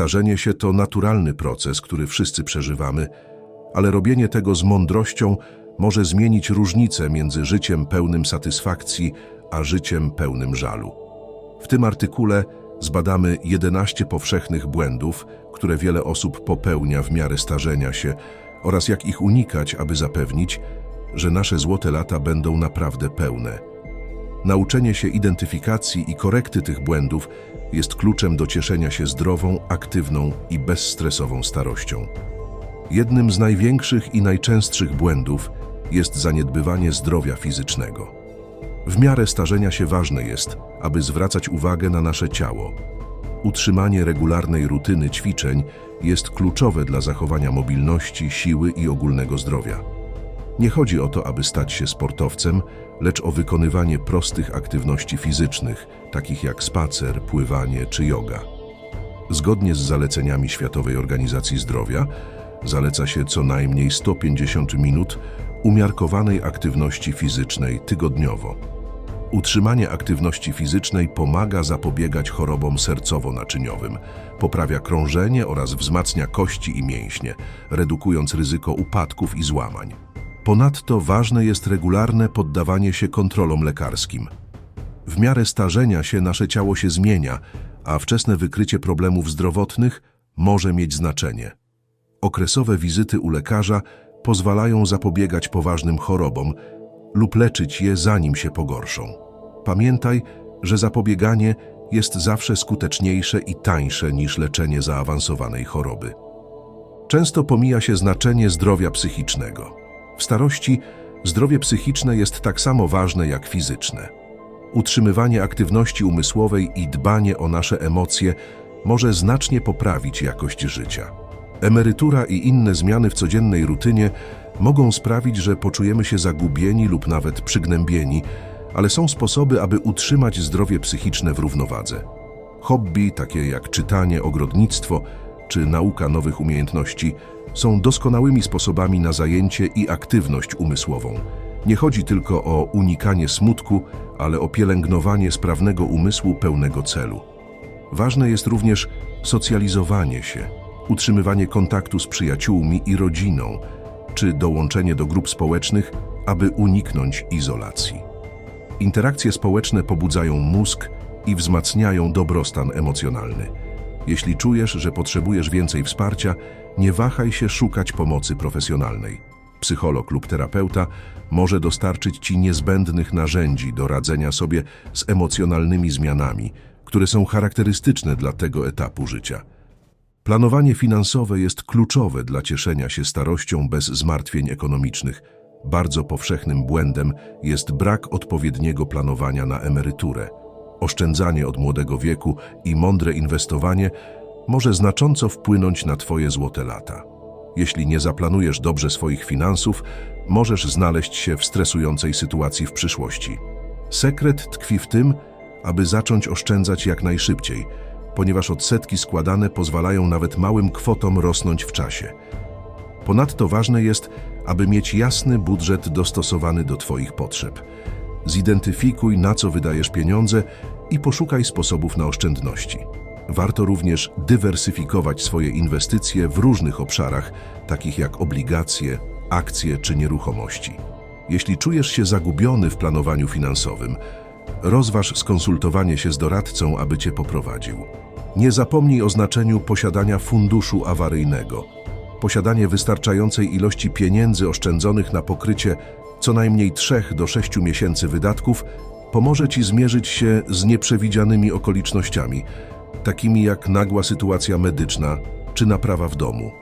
Starzenie się to naturalny proces, który wszyscy przeżywamy, ale robienie tego z mądrością może zmienić różnicę między życiem pełnym satysfakcji a życiem pełnym żalu. W tym artykule zbadamy 11 powszechnych błędów, które wiele osób popełnia w miarę starzenia się oraz jak ich unikać, aby zapewnić, że nasze złote lata będą naprawdę pełne. Nauczenie się identyfikacji i korekty tych błędów jest kluczem do cieszenia się zdrową, aktywną i bezstresową starością. Jednym z największych i najczęstszych błędów jest zaniedbywanie zdrowia fizycznego. W miarę starzenia się ważne jest, aby zwracać uwagę na nasze ciało. Utrzymanie regularnej rutyny ćwiczeń jest kluczowe dla zachowania mobilności, siły i ogólnego zdrowia. Nie chodzi o to, aby stać się sportowcem, lecz o wykonywanie prostych aktywności fizycznych, takich jak spacer, pływanie czy yoga. Zgodnie z zaleceniami Światowej Organizacji Zdrowia, zaleca się co najmniej 150 minut umiarkowanej aktywności fizycznej tygodniowo. Utrzymanie aktywności fizycznej pomaga zapobiegać chorobom sercowo-naczyniowym, poprawia krążenie oraz wzmacnia kości i mięśnie, redukując ryzyko upadków i złamań. Ponadto ważne jest regularne poddawanie się kontrolom lekarskim. W miarę starzenia się nasze ciało się zmienia, a wczesne wykrycie problemów zdrowotnych może mieć znaczenie. Okresowe wizyty u lekarza pozwalają zapobiegać poważnym chorobom lub leczyć je zanim się pogorszą. Pamiętaj, że zapobieganie jest zawsze skuteczniejsze i tańsze niż leczenie zaawansowanej choroby. Często pomija się znaczenie zdrowia psychicznego. W starości zdrowie psychiczne jest tak samo ważne jak fizyczne. Utrzymywanie aktywności umysłowej i dbanie o nasze emocje może znacznie poprawić jakość życia. Emerytura i inne zmiany w codziennej rutynie mogą sprawić, że poczujemy się zagubieni lub nawet przygnębieni, ale są sposoby, aby utrzymać zdrowie psychiczne w równowadze. Hobby, takie jak czytanie, ogrodnictwo czy nauka nowych umiejętności, są doskonałymi sposobami na zajęcie i aktywność umysłową. Nie chodzi tylko o unikanie smutku, ale o pielęgnowanie sprawnego umysłu pełnego celu. Ważne jest również socjalizowanie się, utrzymywanie kontaktu z przyjaciółmi i rodziną, czy dołączenie do grup społecznych, aby uniknąć izolacji. Interakcje społeczne pobudzają mózg i wzmacniają dobrostan emocjonalny. Jeśli czujesz, że potrzebujesz więcej wsparcia, nie wahaj się szukać pomocy profesjonalnej. Psycholog lub terapeuta może dostarczyć Ci niezbędnych narzędzi do radzenia sobie z emocjonalnymi zmianami, które są charakterystyczne dla tego etapu życia. Planowanie finansowe jest kluczowe dla cieszenia się starością bez zmartwień ekonomicznych. Bardzo powszechnym błędem jest brak odpowiedniego planowania na emeryturę. Oszczędzanie od młodego wieku i mądre inwestowanie może znacząco wpłynąć na Twoje złote lata. Jeśli nie zaplanujesz dobrze swoich finansów, możesz znaleźć się w stresującej sytuacji w przyszłości. Sekret tkwi w tym, aby zacząć oszczędzać jak najszybciej, ponieważ odsetki składane pozwalają nawet małym kwotom rosnąć w czasie. Ponadto ważne jest, aby mieć jasny budżet dostosowany do Twoich potrzeb. Zidentyfikuj, na co wydajesz pieniądze i poszukaj sposobów na oszczędności. Warto również dywersyfikować swoje inwestycje w różnych obszarach, takich jak obligacje, akcje czy nieruchomości. Jeśli czujesz się zagubiony w planowaniu finansowym, rozważ skonsultowanie się z doradcą, aby Cię poprowadził. Nie zapomnij o znaczeniu posiadania funduszu awaryjnego. Posiadanie wystarczającej ilości pieniędzy oszczędzonych na pokrycie co najmniej 3 do 6 miesięcy wydatków pomoże Ci zmierzyć się z nieprzewidzianymi okolicznościami, takimi jak nagła sytuacja medyczna czy naprawa w domu.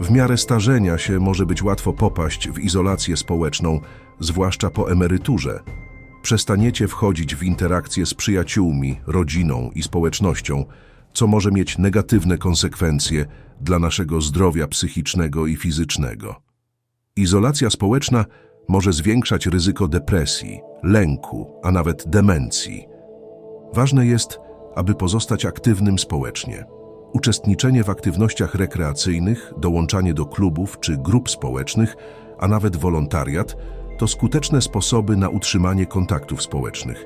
W miarę starzenia się może być łatwo popaść w izolację społeczną, zwłaszcza po emeryturze. Przestaniecie wchodzić w interakcje z przyjaciółmi, rodziną i społecznością, co może mieć negatywne konsekwencje dla naszego zdrowia psychicznego i fizycznego. Izolacja społeczna może zwiększać ryzyko depresji, lęku, a nawet demencji. Ważne jest, aby pozostać aktywnym społecznie. Uczestniczenie w aktywnościach rekreacyjnych, dołączanie do klubów czy grup społecznych, a nawet wolontariat to skuteczne sposoby na utrzymanie kontaktów społecznych.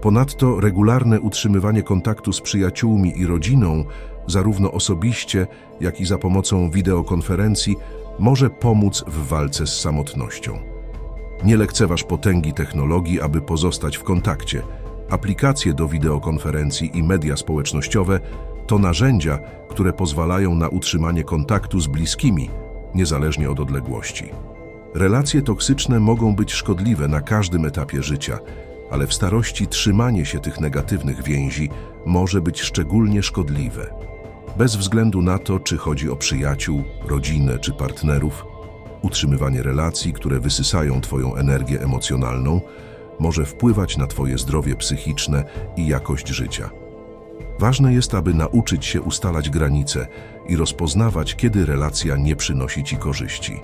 Ponadto regularne utrzymywanie kontaktu z przyjaciółmi i rodziną zarówno osobiście, jak i za pomocą wideokonferencji, może pomóc w walce z samotnością. Nie lekceważ potęgi technologii, aby pozostać w kontakcie. Aplikacje do wideokonferencji i media społecznościowe to narzędzia, które pozwalają na utrzymanie kontaktu z bliskimi, niezależnie od odległości. Relacje toksyczne mogą być szkodliwe na każdym etapie życia, ale w starości trzymanie się tych negatywnych więzi może być szczególnie szkodliwe. Bez względu na to, czy chodzi o przyjaciół, rodzinę czy partnerów, utrzymywanie relacji, które wysysają Twoją energię emocjonalną, może wpływać na Twoje zdrowie psychiczne i jakość życia. Ważne jest, aby nauczyć się ustalać granice i rozpoznawać, kiedy relacja nie przynosi Ci korzyści.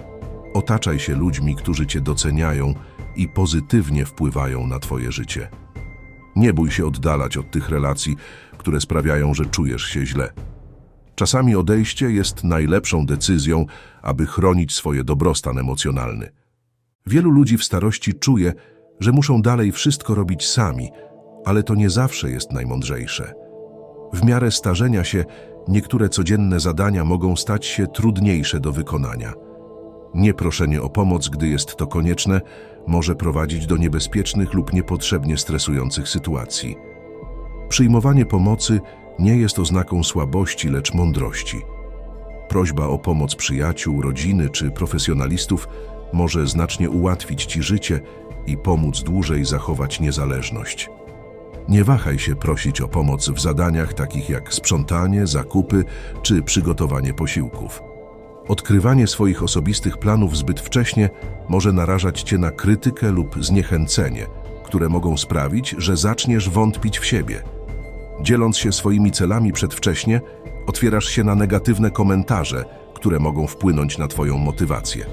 Otaczaj się ludźmi, którzy Cię doceniają i pozytywnie wpływają na Twoje życie. Nie bój się oddalać od tych relacji, które sprawiają, że czujesz się źle. Czasami odejście jest najlepszą decyzją, aby chronić swoje dobrostan emocjonalny. Wielu ludzi w starości czuje, że muszą dalej wszystko robić sami, ale to nie zawsze jest najmądrzejsze. W miarę starzenia się niektóre codzienne zadania mogą stać się trudniejsze do wykonania. Nieproszenie o pomoc, gdy jest to konieczne, może prowadzić do niebezpiecznych lub niepotrzebnie stresujących sytuacji. Przyjmowanie pomocy nie jest oznaką słabości, lecz mądrości. Prośba o pomoc przyjaciół, rodziny czy profesjonalistów może znacznie ułatwić Ci życie i pomóc dłużej zachować niezależność. Nie wahaj się prosić o pomoc w zadaniach takich jak sprzątanie, zakupy czy przygotowanie posiłków. Odkrywanie swoich osobistych planów zbyt wcześnie może narażać Cię na krytykę lub zniechęcenie, które mogą sprawić, że zaczniesz wątpić w siebie. Dzieląc się swoimi celami przedwcześnie, otwierasz się na negatywne komentarze, które mogą wpłynąć na Twoją motywację.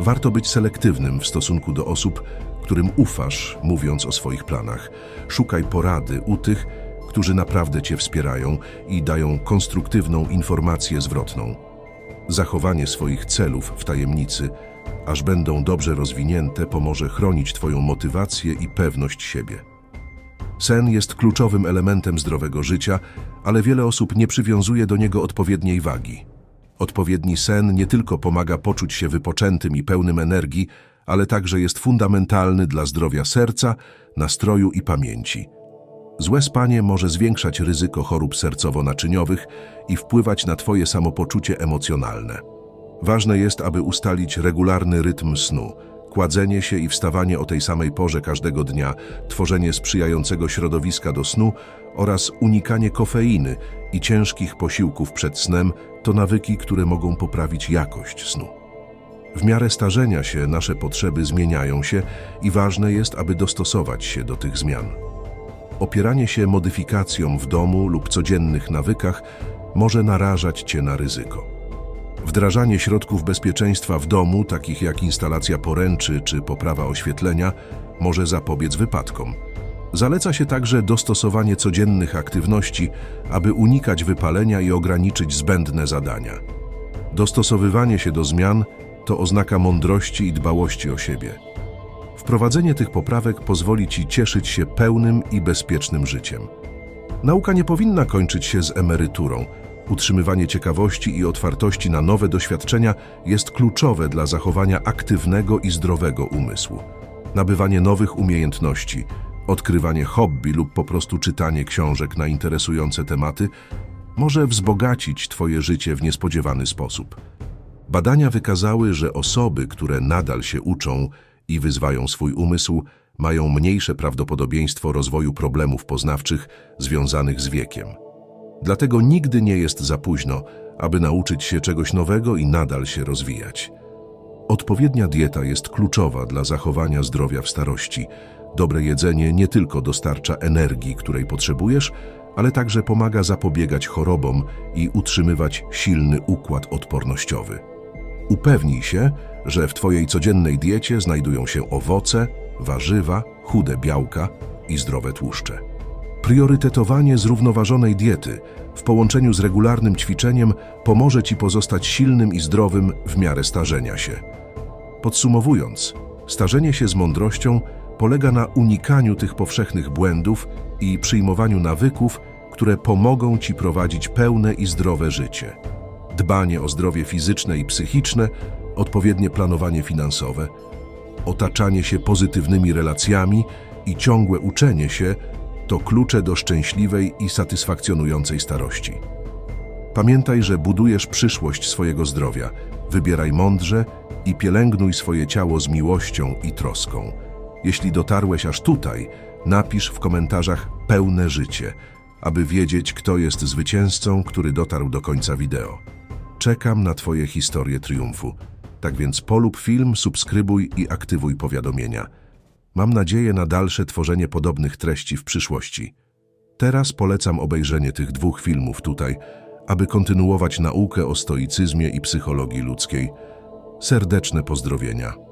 Warto być selektywnym w stosunku do osób, którym ufasz, mówiąc o swoich planach. Szukaj porady u tych, którzy naprawdę Cię wspierają i dają konstruktywną informację zwrotną. Zachowanie swoich celów w tajemnicy, aż będą dobrze rozwinięte, pomoże chronić Twoją motywację i pewność siebie. Sen jest kluczowym elementem zdrowego życia, ale wiele osób nie przywiązuje do niego odpowiedniej wagi. Odpowiedni sen nie tylko pomaga poczuć się wypoczętym i pełnym energii, ale także jest fundamentalny dla zdrowia serca, nastroju i pamięci. Złe spanie może zwiększać ryzyko chorób sercowo-naczyniowych i wpływać na Twoje samopoczucie emocjonalne. Ważne jest, aby ustalić regularny rytm snu, kładzenie się i wstawanie o tej samej porze każdego dnia, tworzenie sprzyjającego środowiska do snu oraz unikanie kofeiny i ciężkich posiłków przed snem to nawyki, które mogą poprawić jakość snu. W miarę starzenia się nasze potrzeby zmieniają się i ważne jest, aby dostosować się do tych zmian. Opieranie się modyfikacjom w domu lub codziennych nawykach może narażać Cię na ryzyko. Wdrażanie środków bezpieczeństwa w domu, takich jak instalacja poręczy czy poprawa oświetlenia, może zapobiec wypadkom. Zaleca się także dostosowanie codziennych aktywności, aby unikać wypalenia i ograniczyć zbędne zadania. Dostosowywanie się do zmian to oznaka mądrości i dbałości o siebie. Wprowadzenie tych poprawek pozwoli Ci cieszyć się pełnym i bezpiecznym życiem. Nauka nie powinna kończyć się z emeryturą. Utrzymywanie ciekawości i otwartości na nowe doświadczenia jest kluczowe dla zachowania aktywnego i zdrowego umysłu. Nabywanie nowych umiejętności, odkrywanie hobby lub po prostu czytanie książek na interesujące tematy może wzbogacić Twoje życie w niespodziewany sposób. Badania wykazały, że osoby, które nadal się uczą i wyzwają swój umysł, mają mniejsze prawdopodobieństwo rozwoju problemów poznawczych związanych z wiekiem. Dlatego nigdy nie jest za późno, aby nauczyć się czegoś nowego i nadal się rozwijać. Odpowiednia dieta jest kluczowa dla zachowania zdrowia w starości. Dobre jedzenie nie tylko dostarcza energii, której potrzebujesz, ale także pomaga zapobiegać chorobom i utrzymywać silny układ odpornościowy. Upewnij się, że w Twojej codziennej diecie znajdują się owoce, warzywa, chude białka i zdrowe tłuszcze. Priorytetowanie zrównoważonej diety w połączeniu z regularnym ćwiczeniem pomoże Ci pozostać silnym i zdrowym w miarę starzenia się. Podsumowując, starzenie się z mądrością polega na unikaniu tych powszechnych błędów i przyjmowaniu nawyków, które pomogą Ci prowadzić pełne i zdrowe życie. Dbanie o zdrowie fizyczne i psychiczne, odpowiednie planowanie finansowe, otaczanie się pozytywnymi relacjami i ciągłe uczenie się to klucze do szczęśliwej i satysfakcjonującej starości. Pamiętaj, że budujesz przyszłość swojego zdrowia. Wybieraj mądrze i pielęgnuj swoje ciało z miłością i troską. Jeśli dotarłeś aż tutaj, napisz w komentarzach pełne życie, aby wiedzieć, kto jest zwycięzcą, który dotarł do końca wideo. Czekam na Twoje historie triumfu. Tak więc polub film, subskrybuj i aktywuj powiadomienia. Mam nadzieję na dalsze tworzenie podobnych treści w przyszłości. Teraz polecam obejrzenie tych dwóch filmów tutaj, aby kontynuować naukę o stoicyzmie i psychologii ludzkiej. Serdeczne pozdrowienia.